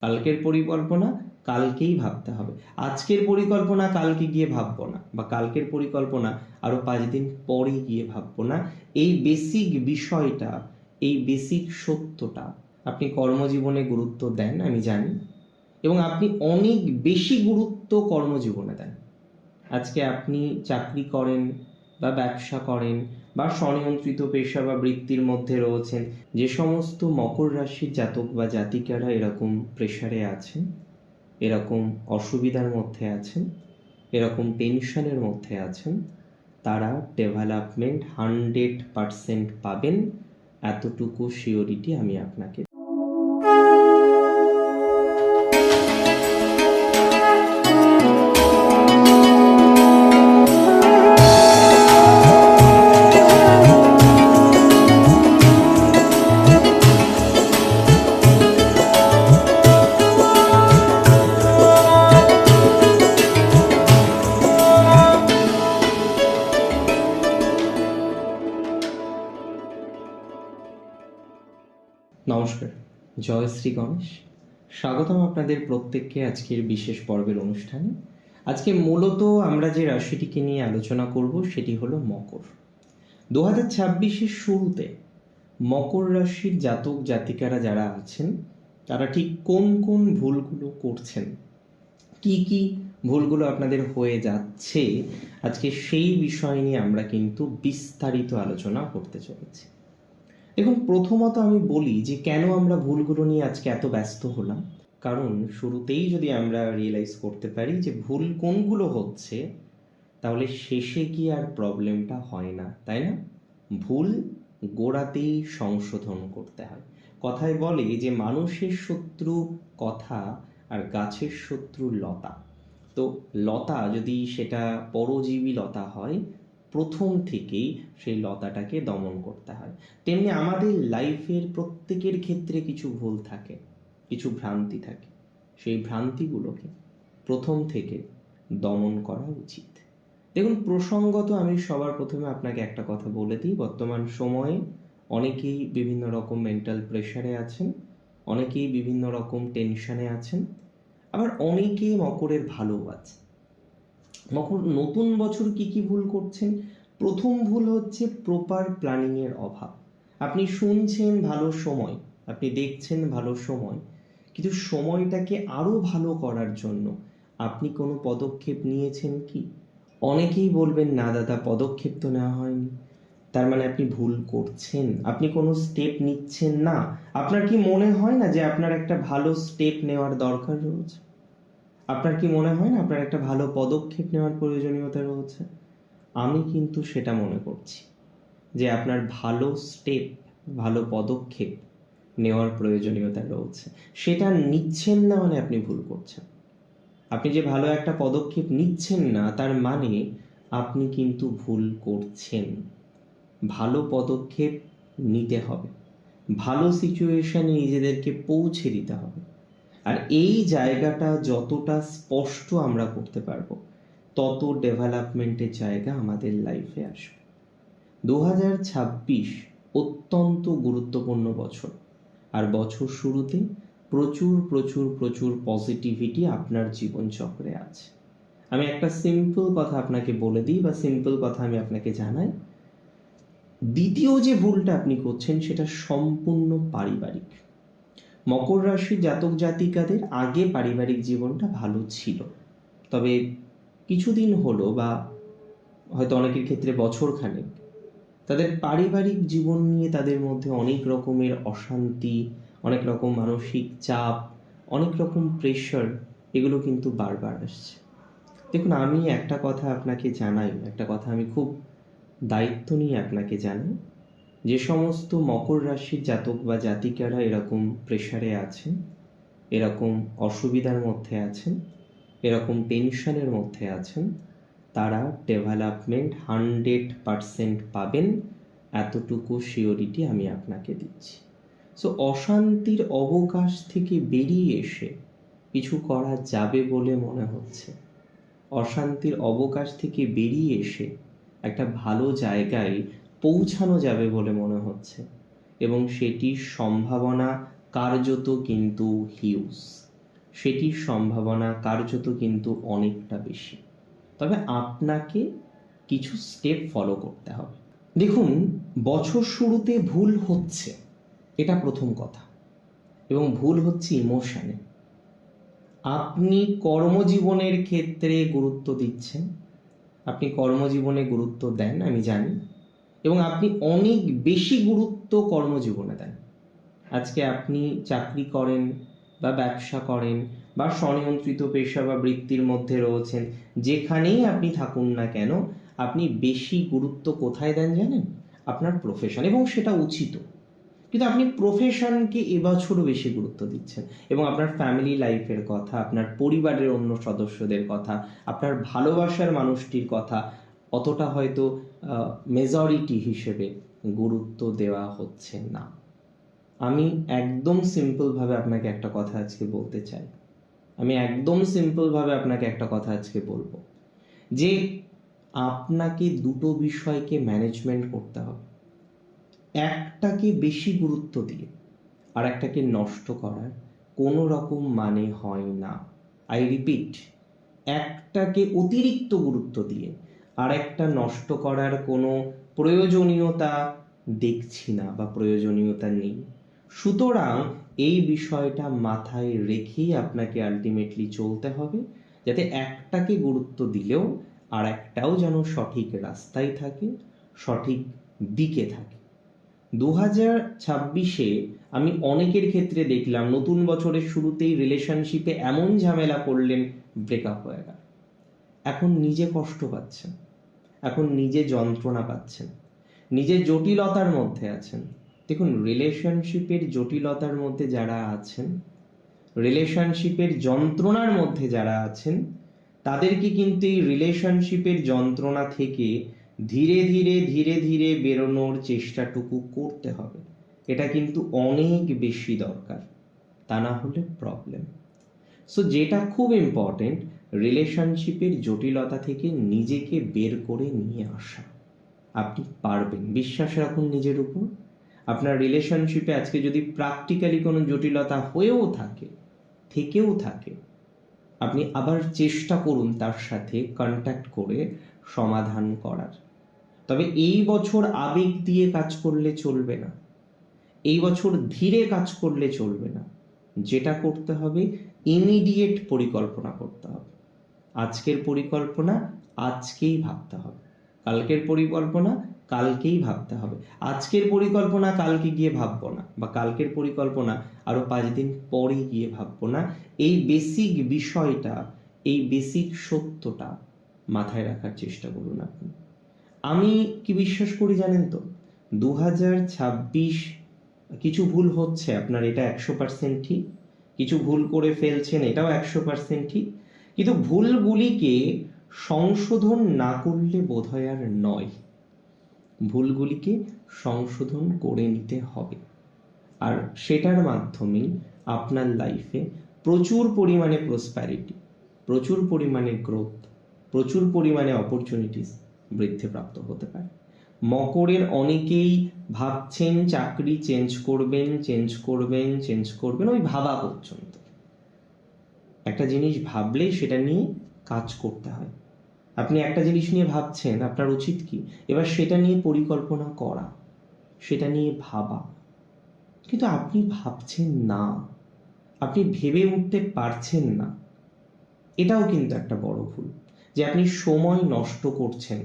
কালকের পরিকল্পনা কালকেই ভাবতে হবে। আজকের পরিকল্পনা কালকে গিয়ে ভাববো না বা কালকের পরিকল্পনা আরও পাঁচ দিন পরে গিয়ে ভাববো না। এই বেসিক বিষয়টা, এই বেসিক সত্যটা আপনি কর্মজীবনে গুরুত্ব দেন, আমি জানি। এবং আপনি অনেক বেশি গুরুত্ব কর্মজীবনে দেন। আজকে আপনি চাকরি করেন বা ব্যবসা করেন বা স্বনিয়ন্ত্রিত পেশা বা বৃত্তির মধ্যে রয়েছেন, যে সমস্ত মকর রাশির জাতক বা জাতিকারা এরকম প্রেশারে আছেন, এরকম অসুবিধার মধ্যে আছেন, এরকম টেনশনের মধ্যে আছেন, তারা ডেভেলপমেন্ট হান্ড্রেড পারসেন্ট পাবেন, এতটুকু শিওরিটি আমি আপনাকে জয় শ্রী গণেশ। স্বাগতম আপনাদের প্রত্যেককে আজকের বিশেষ পর্বের অনুষ্ঠানে। আজকে মূলত আমরা যে রাশিটিকে নিয়ে আলোচনা করব সেটি হলো মকর। দু হাজার ছাব্বিশের শুরুতে মকর রাশির জাতক জাতিকারা যারা আছেন, তারা ঠিক কোন কোন ভুলগুলো করছেন? কি কি ভুলগুলো আপনাদের হয়ে যাচ্ছে? আজকে সেই বিষয় নিয়ে আমরা কিন্তু বিস্তারিত আলোচনা করতে চলেছি। দেখুন, প্রথমত আমি বলি যে কেন আমরা ভুলগুলো নিয়ে আজকে এত ব্যস্ত হলাম। কারণ শুরুতেই যদি আমরা রিয়েলাইজ করতে পারি যে ভুল কোনগুলো হচ্ছে, তাহলে শেষে কি আর প্রবলেমটা হয় না, তাই না? ভুল গোড়াতেই সংশোধন করতে হয়। কথায় বলে যে মানুষের শত্রু কথা আর গাছের শত্রু লতা। তো লতা যদি সেটা পরজীবী লতা হয় প্রথম থেকেই সেই লতাটাকে দমন করতে হয়। তেমনি আমাদের লাইফের প্রত্যেকের ক্ষেত্রে কিছু ভুল থাকে, কিছু ভ্রান্তি থাকে। সেই ভ্রান্তিগুলোকে প্রথম থেকে দমন করা উচিত। দেখুন, প্রসঙ্গত আমি সবার প্রথমে আপনাকে একটা কথা বলে দিই। বর্তমান সময়ে অনেকেই বিভিন্ন রকম মেন্টাল প্রেশারে আছেন, অনেকেই বিভিন্ন রকম টেনশনে আছেন। আবার অনেকেই মকরের ভালো আছে নতুন বছর কি কি ভুল করছেন? প্রথম ভুল হচ্ছে প্রপার প্ল্যানিংয়ের অভাব। আপনি শুনছেন ভালো সময়, আপনি দেখছেন ভালো সময়, কিন্তু সময়টাকে আরও ভালো করার জন্য আপনি কোনো পদক্ষেপ নিয়েছেন কি? অনেকেই বলবেন, না দাদা, পদক্ষেপ তো নেওয়া হয়নি। তার মানে আপনি ভুল করছেন। আপনি কোনো স্টেপ নিচ্ছেন না। আপনার কি মনে হয় না যে আপনার একটা ভালো স্টেপ নেওয়ার দরকার রয়েছে? আপনার কি মনে হয় না আপনার একটা ভালো পদক্ষেপ নেওয়ার প্রয়োজনীয়তা রয়েছে? আমি কিন্তু সেটা মনে করছি যে আপনার ভালো স্টেপ ভালো পদক্ষেপ নেওয়ার প্রয়োজনীয়তা রয়েছে। সেটা নিচ্ছেন না মানে আপনি ভুল করছেন। আপনি যে ভালো একটা পদক্ষেপ নিচ্ছেন না, তার মানে আপনি কিন্তু ভুল করছেন। ভালো পদক্ষেপ নিতে হবে। ভালো সিচুয়েশনে নিজেদেরকে পৌঁছে দিতে হবে। আর এই জায়গাটা যতটা স্পষ্ট আমরা করতে পারব, তত ডেভেলপমেন্টের জায়গা আমাদের লাইফে আসবে। দু হাজার ছাব্বিশ অত্যন্ত গুরুত্বপূর্ণ বছর। আর বছর শুরুতে প্রচুর প্রচুর প্রচুর পজিটিভিটি আপনার জীবনচক্রে আছে। আমি একটা সিম্পল কথা আপনাকে বলে দিই বা সিম্পল কথা আমি আপনাকে জানাই। দ্বিতীয় যে ভুলটা আপনি করছেন সেটা সম্পূর্ণ পারিবারিক। মকর রাশির জাতক জাতিকাদের আগে পারিবারিক জীবনটা ভালো ছিল। তবে কিছুদিন হলো বা হয়তো অনেকের ক্ষেত্রে বছর খানেক তাদের পারিবারিক জীবন নিয়ে তাদের মধ্যে অনেক রকমের অশান্তি, অনেক রকম মানসিক চাপ, অনেক রকম প্রেশার এগুলো কিন্তু বারবার আসছে। দেখুন, আমি একটা কথা আপনাকে জানাই, একটা কথা আমি খুব দায়িত্ব নিয়ে আপনাকে জানাই। যে সমস্ত মকর রাশির জাতক বা জাতিকারা এরকম প্রেশারে আছেন, এরকম অসুবিধার মধ্যে আছেন, এরকম টেনশনের মধ্যে আছেন, তারা ডেভেলপমেন্ট হান্ড্রেড পারসেন্ট পাবেন, এতটুকু শিওরিটি আমি আপনাকে দিচ্ছি। সো অশান্তির অবকাশ থেকে বেরিয়ে এসে কিছু করা যাবে বলে মনে হচ্ছে। অশান্তির অবকাশ থেকে বেরিয়ে এসে একটা ভালো জায়গায় পৌঁছানো যাবে বলে মনে হচ্ছে। এবং সেটির সম্ভাবনা কার্যত কিন্তু হিউজ। সেটির সম্ভাবনা কার্যত কিন্তু অনেকটা বেশি। তবে আপনাকে কিছু স্টেপ ফলো করতে হবে। দেখুন, বছর শুরুতে ভুল হচ্ছে। এটা প্রথম কথা। এবং ভুল হচ্ছে ইমোশানে আপনি কর্মজীবনের ক্ষেত্রে গুরুত্ব দিচ্ছেন। আপনি কর্মজীবনে গুরুত্ব দেন, আমি জানি। এবং আপনি অনেক বেশি গুরুত্ব কর্মজীবনে দেন। আজকে আপনি চাকরি করেন বা ব্যবসা করেন বা স্বনিয়ন্ত্রিত পেশা বা বৃত্তির মধ্যে রয়েছেন, যেখানেই আপনি থাকুন না কেন, আপনি বেশি গুরুত্ব কোথায় দেন জানেন? আপনার প্রফেশন এবং সেটা উচিত। কিন্তু আপনি প্রফেশনকে এবছরও বেশি গুরুত্ব দিচ্ছেন, এবং আপনার ফ্যামিলি লাইফের কথা, আপনার পরিবারের অন্য সদস্যদের কথা, আপনার ভালোবাসার মানুষটির কথা অতটা হয়তো মেজরিটি হিসেবে গুরুত্ব দেওয়া হচ্ছে না। আমি একদম সিম্পলভাবে আপনাকে একটা কথা আজকে বলতে চাই। আমি একদম সিম্পলভাবে আপনাকে একটা কথা আজকে বলব যে, আপনাকে দুটো বিষয়কে ম্যানেজমেন্ট করতে হবে। একটাকে বেশি গুরুত্ব দিয়ে আর একটাকে নষ্ট করার কোনো রকম মানে হয় না। আই রিপিট একটাকে অতিরিক্ত গুরুত্ব দিয়ে আর একটা নষ্ট করার কোনো প্রয়োজনীয়তা দেখছি না বা প্রয়োজনীয়তা নেই। সুতরাং এই বিষয়টা মাথায় রেখেই আপনাকে আলটিমেটলি চলতে হবে, যাতে একটাকে গুরুত্ব দিলেও আর একটাও যেন সঠিক রাস্তায় থাকে, সঠিক দিকে থাকে। দু হাজার ছাব্বিশে আমি অনেকের ক্ষেত্রে দেখলাম নতুন বছরের শুরুতেই রিলেশনশিপে এমন ঝামেলা করলেন ব্রেকআপ হয়ে গেল। এখন নিজে কষ্ট পাচ্ছেন। এখন নিজে যন্ত্রণা পাচ্ছেন। নিজে জটিলতার মধ্যে আছেন। দেখুন রিলেশনশিপের জটিলতার মধ্যে যারা আছেন রিলেশনশিপের যন্ত্রণার মধ্যে যারা আছেন, তাদেরকে কিন্তু এই রিলেশনশিপের যন্ত্রণা থেকে ধীরে ধীরে ধীরে ধীরে বেরোনোর চেষ্টাটুকু করতে হবে। এটা কিন্তু অনেক বেশি দরকার। তা না হলে প্রবলেম সো যেটা খুব ইম্পর্টেন্ট রিলেশনশিপের জটিলতা থেকে নিজেকে বের করে নিয়ে আসা। আপনি পারবেন। বিশ্বাস রাখুন নিজের উপর। আপনার রিলেশনশিপে আজকে যদি প্র্যাকটিক্যালি কোনো জটিলতা হয়েও থাকে, থেকেও থাকে, আপনি আবার চেষ্টা করুন তার সাথে কন্ট্যাক্ট করে সমাধান করার। তবে এই বছর আবেগ দিয়ে কাজ করলে চলবে না। এই বছর ধীরে কাজ করলে চলবে না। যেটা করতে হবে ইমিডিয়েট পরিকল্পনা করতে হবে। আজকের পরিকল্পনা আজকেই ভাবতে হবে। কালকের পরিকল্পনা কালকেই ভাবতে হবে। আজকের পরিকল্পনা কালকে গিয়ে ভাববো না বা কালকের পরিকল্পনা আরও পাঁচ দিন পরে গিয়ে ভাববো না। এই বেসিক বিষয়টা, এই বেসিক সত্যটা মাথায় রাখার চেষ্টা করুন আপনি। আমি কি বিশ্বাস করি জানেন তো? দু হাজার ছাব্বিশ কিছু ভুল হচ্ছে আপনার, এটা একশো পার্সেন্ট ঠিক। কিছু ভুল করে ফেলছেন, এটাও একশো পার্সেন্ট ঠিক। কিন্তু ভুলগুলিকে সংশোধন না করলে বোধহয় আর নয়। ভুলগুলিকে সংশোধন করে নিতে হবে। আর সেটার মাধ্যমেই আপনার লাইফে প্রচুর পরিমাণে প্রসপ্যারিটি প্রচুর পরিমাণে গ্রোথ প্রচুর পরিমাণে অপরচুনিটিস বৃদ্ধিপ্রাপ্ত হতে পারে। মকরের অনেকেই ভাবছেন চাকরি চেঞ্জ করবেন চেঞ্জ করবেন চেঞ্জ করবেন, ওই ভাবা পর্যন্ত একটা জিনিস ভাবলেই সেটা নিয়ে কাজ করতে হয়। আপনি একটা জিনিস নিয়ে ভাবছেন, আপনার উচিত কি? এবার সেটা নিয়ে পরিকল্পনা করা, সেটা নিয়ে ভাবা। কিন্তু আপনি ভাবছেন না। আপনি ভেবে উঠতে পারছেন না। এটাও কিন্তু একটা বড় ভুল, যে আপনি সময় নষ্ট করছেন।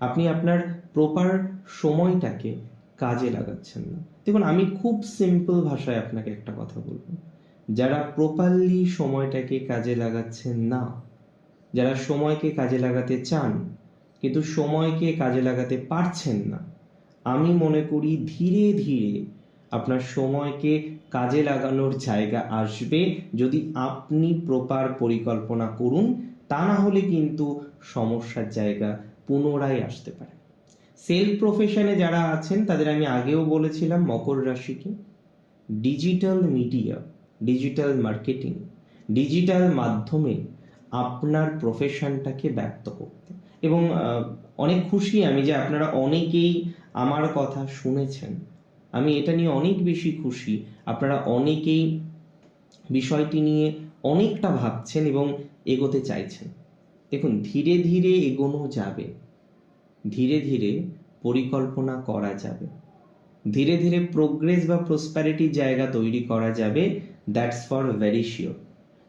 আপনি আপনার প্রপার সময়টাকে কাজে লাগাচ্ছেন না। দেখুন, আমি খুব সিম্পল ভাষায় আপনাকে একটা কথা বলব। যারা প্রপারলি সময়টাকে কাজে লাগাচ্ছেন না, যারা সময়কে কাজে লাগাতে চান, কিন্তু সময়কে কাজে লাগাতে পারছেন না, আমি মনে করি ধীরে ধীরে আপনার সময়কে কাজে লাগানোর জায়গা আসবে যদি আপনি প্রপার পরিকল্পনা করুন, তা না হলে কিন্তু সমস্যার জায়গা পুনরায় আসতে পারে। সেলফ প্রফেশনে যারা আছেন, তাদের আমি আগেও বলেছিলাম মকর রাশিকে। Digital media digital marketing digital মাধ্যমে আপনার প্রফেশনটাকে ব্যক্ত করতে। এবং অনেক খুশি আমি যে আপনারা অনেকেই আমার কথা শুনেছেন। আমি এটা নিয়ে অনেক বেশি খুশি। আপনারা অনেকেই বিষয়টি নিয়ে অনেকটা ভাবছেন এবং এগোতে চাইছেন। দেখুন, ধীরে ধীরে এগোনো যাবে। ধীরে ধীরে পরিকল্পনা করা যাবে। ধীরে ধীরে প্রোগ্রেস বা প্রসপ্যারিটির জায়গা তৈরি করা যাবে। That's for very sure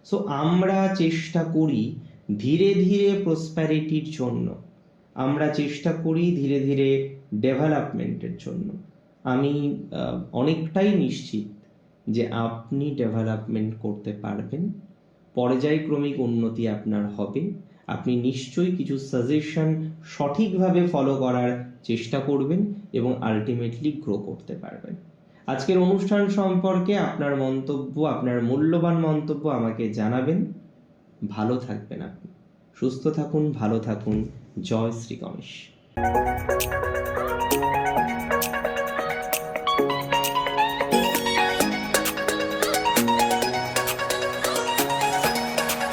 so আমরা চেষ্টা করি ধীরে ধীরে প্রসপ্যারিটির জন্য। আমরা চেষ্টা করি ধীরে ধীরে ডেভেলপমেন্টের জন্য। আমি অনেকটাই নিশ্চিত যে আপনি ডেভেলপমেন্ট করতে পারবেন। পর্যায়ক্রমিক উন্নতি আপনার হবে। আপনি নিশ্চয়ই কিছু সাজেশন সঠিকভাবে ফলো করার চেষ্টা করবেন এবং আলটিমেটলি গ্রো করতে পারবেন। আজকের অনুষ্ঠান সম্পর্কে আপনার মন্তব্য, আপনার মূল্যবান মন্তব্য আমাকে জানাবেন। ভালো থাকবেন আপনি। সুস্থ থাকুন, ভালো থাকুন। জয় শ্রী গণেশ।